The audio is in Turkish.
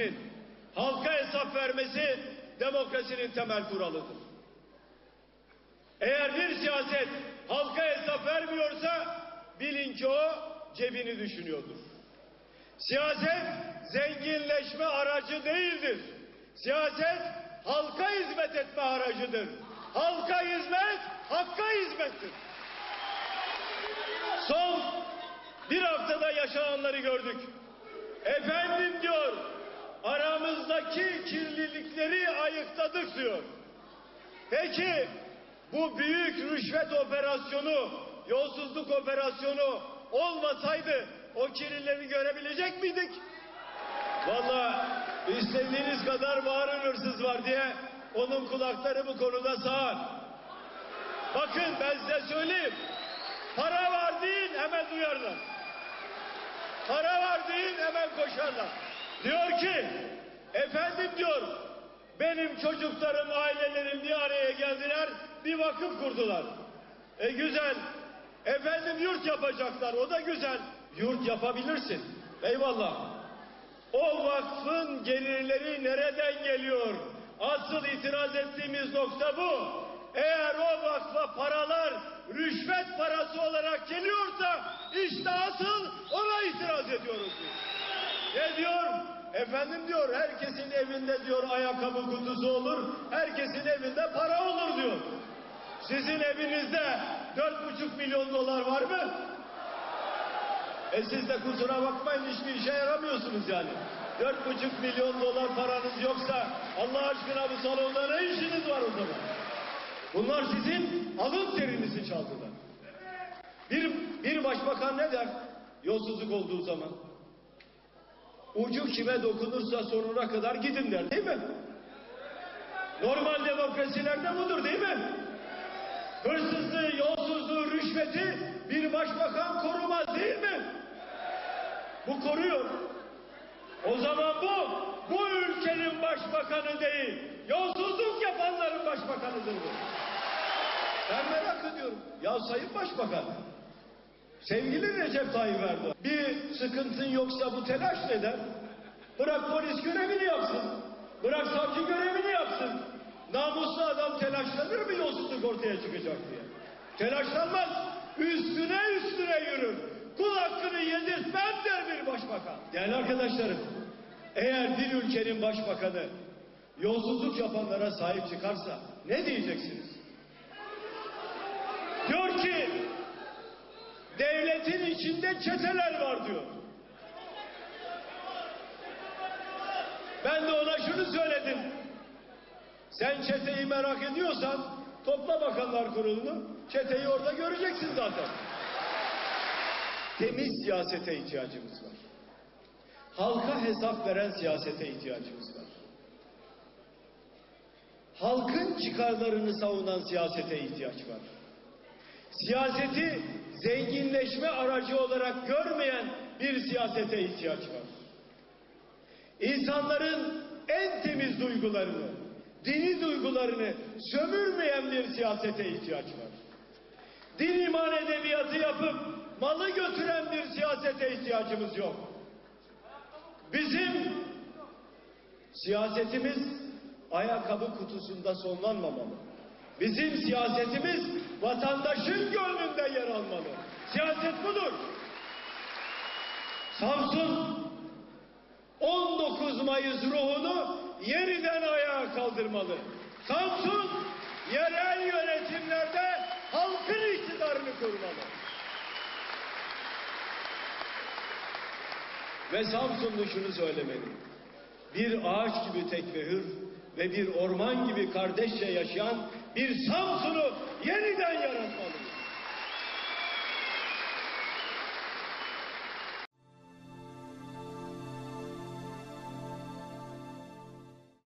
siyasetinin halka hesap vermesi demokrasinin temel kuralıdır. Eğer bir siyaset halka hesap vermiyorsa bilin ki o cebini düşünüyordur. Siyaset zenginleşme aracı değildir. Siyaset halka hizmet etme aracıdır. Halka hizmet, hakka hizmettir. Son bir haftada yaşananları gördük. Diyor, aramızdaki kirlilikleri ayıkladık diyor. Peki bu büyük rüşvet operasyonu, yolsuzluk operasyonu olmasaydı o kirlileri görebilecek miydik? Valla istediğiniz kadar bağırın hırsız var diye onun kulakları bu konuda sağır. Bakın ben size söyleyeyim. Para var deyin hemen duyarlar. Para var deyin hemen koşarlar. Diyor ki efendim diyor benim çocuklarım ailelerim bir araya geldiler bir vakıf kurdular. E güzel. Efendim yurt yapacaklar o da güzel. Yurt yapabilirsin. Eyvallah. O vakfın gelirleri nereden geliyor? Asıl itiraz ettiğimiz nokta bu. Eğer o vakfa paralar rüşvet parası olarak geliyorsa işte asıl ona itiraz ediyoruz. Ne diyor? Efendim diyor herkesin evinde diyor ayakkabı kutusu olur, herkesin evinde para olur diyor. Sizin evinizde dört buçuk milyon dolar var mı? E siz de kusura bakmayın hiçbir işe yaramıyorsunuz yani. Dört buçuk milyon dolar paranız yoksa Allah aşkına bu salonda ne işiniz var o zaman? Bunlar sizin alın terinizi çaldılar. Bir, bir başbakan ne der? Yolsuzluk olduğu zaman. Ucu kime dokunursa sonuna kadar gidin der değil mi? Normal demokrasilerde budur değil mi? Hırsızlığı, yolsuzluğu, rüşveti bir başbakan korumaz değil mi? Bu koruyor. O zaman bu, bu ülkenin başbakanı değil, yolsuzluk yapanların başbakanıdır bu. Ben merak ediyorum. Ya Sayın Başbakan, sevgili Recep Tayyip Erdoğan, bir sıkıntın yoksa bu telaş neden? Bırak polis görevini yapsın. Bırak savcı görevini yapsın. Namuslu adam telaşlanır mı yolsuzluk ortaya çıkacak diye? Telaşlanmaz. Üstüne üstüne yürür. Kul hakkını yedirtmem der bir başbakan. Değerli arkadaşlarım, eğer bir ülkenin başbakanı yolsuzluk yapanlara sahip çıkarsa ne diyeceksiniz? Diyor ki devletin içinde çeteler var diyor. Ben de ona şunu söyledim. Sen çeteyi merak ediyorsan topla bakanlar kurulunu. Çeteyi orada göreceksin zaten. Temiz siyasete ihtiyacımız var. Halka hesap veren siyasete ihtiyacımız var. Halkın çıkarlarını savunan siyasete ihtiyaç var. Siyaseti zenginleşme aracı olarak görmeyen bir siyasete ihtiyaç var. İnsanların en temiz duygularını, dini duygularını sömürmeyen bir siyasete ihtiyaç var. Din iman edebiyatı yapıp malı götüren bir siyasete ihtiyacımız yok. Bizim siyasetimiz ayakkabı kutusunda sonlanmamalı. Bizim siyasetimiz vatandaşın gönlünde yer almalı. Siyaset budur. Samsun 19 Mayıs ruhunu yeniden ayağa kaldırmalı. Samsun yerel yönetimlerde halkın iktidarını korumalı. Ve Samsunlu şunu söylemeli. Bir ağaç gibi tek ve hür ve bir orman gibi kardeşçe yaşayan bir Samsun'u yeniden yaratmalıyız.